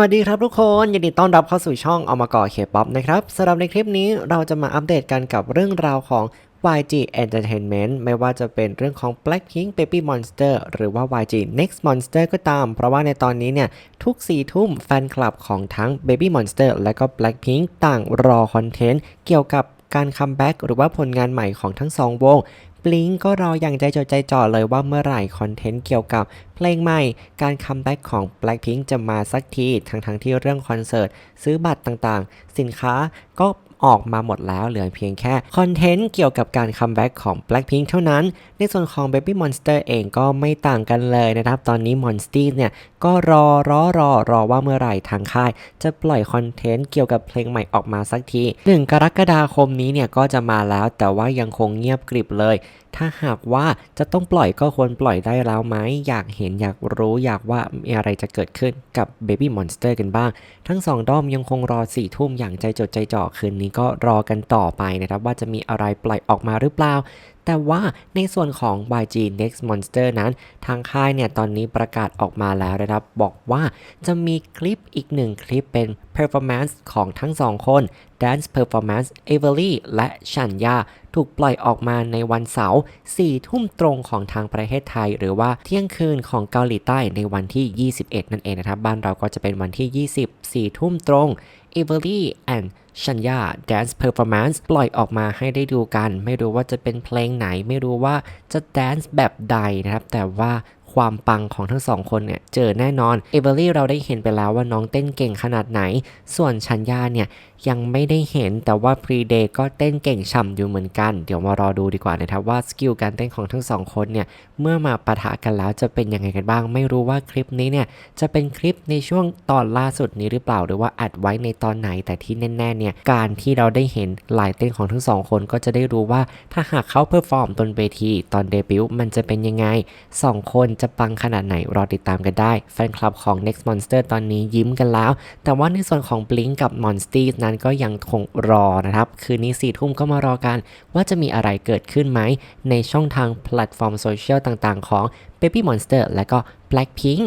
วัสดีครับทุกคนยินดีต้อนรับเข้าสู่ช่องเอามาก่อเคป๊อปนะครับสำหรับในคลิปนี้เราจะมาอัปเดตกันกับเรื่องราวของ YG Entertainment ไม่ว่าจะเป็นเรื่องของ Blackpink Baby Monster หรือว่า YG Next Monster ก็ตาม เพราะว่าในตอนนี้เนี่ย ทุกสี่ทุ่มแฟนคลับของทั้ง Baby Monster และก็ Blackpink ต่างรอคอนเทนต์เกี่ยวกับการคัมแบ็กหรือว่าผลงานใหม่ของทั้งสองวง บลิงก็รออย่างใจจดใจจ่อเลยว่าเมื่อไหร่คอนเทนต์เกี่ยวกับเพลงใหม่ การคัมแบ็กของ Blackpink จะมาสักที ทั้งทั้งๆที่เรื่องคอนเสิร์ต ซื้อบัตรต่างๆ สินค้าก็ ออกมาหมดแล้วเหลือเพียงแค่คอนเทนต์เกี่ยวกับการคัมแบ็กของ Blackpink เท่านั้น ในส่วนของ Baby Monster เองก็ไม่ต่างกันเลยนะครับ ตอนนี้ Monster เนี่ยก็รอรอรอรอว่าเมื่อไหร่ทางค่าย จะปล่อยคอนเทนต์เกี่ยวกับเพลงใหม่ออกมาสักทีหนึ่งกรกฎาคมนี้เนี่ยก็จะมาแล้วแต่ว่ายังคงเงียบกริบเลย ถ้าหากว่าจะต้องปล่อยก็ควรปล่อยได้แล้วไหมอยากเห็นอยากรู้อยากว่ามีอะไรจะเกิดขึ้นกับ Baby Monster กันบ้าง ทั้งสองด้อมยังคงรอสี่ทุ่มอย่างใจจดใจจ่อคืนนี้ก็รอกันต่อไปนะครับว่าจะมีอะไรปล่อยออกมาหรือเปล่า แต่ว่าในส่วนของ YG Next Monster นั้น ทางค่ายเนี่ยตอนนี้ประกาศออกมาแล้วนะครับ บอกว่าจะมีคลิปอีกหนึ่งคลิปเป็น performance ของทั้งสองคน Dance Performance e v e r y และชันยาถูกปล่อยออกมาในวันเสาร์4ทุ่มตรงของทางประเทศไทย หรือว่าเที่ยงคืนของเกาหลีใต้ในวันที่ 21 นั่นเองนะครับ บ้านเราก็จะเป็นวันที่ 20 4ทุ่มตรง e v e r y and ชัญญา Dance Performance ปล่อยออกมาให้ได้ดูกัน ไม่รู้ว่าจะเป็นเพลงไหน ไม่รู้ว่าจะแดนซ์แบบใดนะครับ แต่ว่า ความปังของทั้งสองคนเนี่ยเจอแน่นอนเอเวอรี่เราได้เห็นไปแล้วว่าน้องเต้นเก่งขนาดไหน ส่วนชัญญาเนี่ยยังไม่ได้เห็นแต่ว่า Pre Day ก็เต้นเก่งฉ่ำอยู่เหมือนกัน เดี๋ยวมารอดูดีกว่านะครับว่าสกิลการเต้นของทั้งสองคนเนี่ยเมื่อมาปะทะกันแล้วจะเป็นยังไงกันบ้าง ไม่รู้ว่าคลิปนี้เนี่ยจะเป็นคลิปในช่วงตอนล่าสุดนี้หรือเปล่าหรือว่าอัดไว้ในตอนไหนแต่ที่แน่ๆเนี่ยการที่เราได้เห็นลายเต้นของทั้งสองคนก็จะได้รู้ว่าถ้าหากเขาเพอร์ฟอร์มบนเวทีตอนเดบิวต์มันจะเป็นยังไงสองคนจะปังขนาดไหนรอติดตามกันได้ แฟนคลับของ Next Monster ตอนนี้ยิ้มกันแล้ว แต่ว่าในส่วนของ Blink กับ Monster นั้นก็ยังคงรอนะครับ คืนนี้สี่ทุ่มก็มารอกัน ว่าจะมีอะไรเกิดขึ้นไหม ในช่องทางแพลตฟอร์มโซเชียลต่างๆ ของ Baby Monster และก็ Blackpink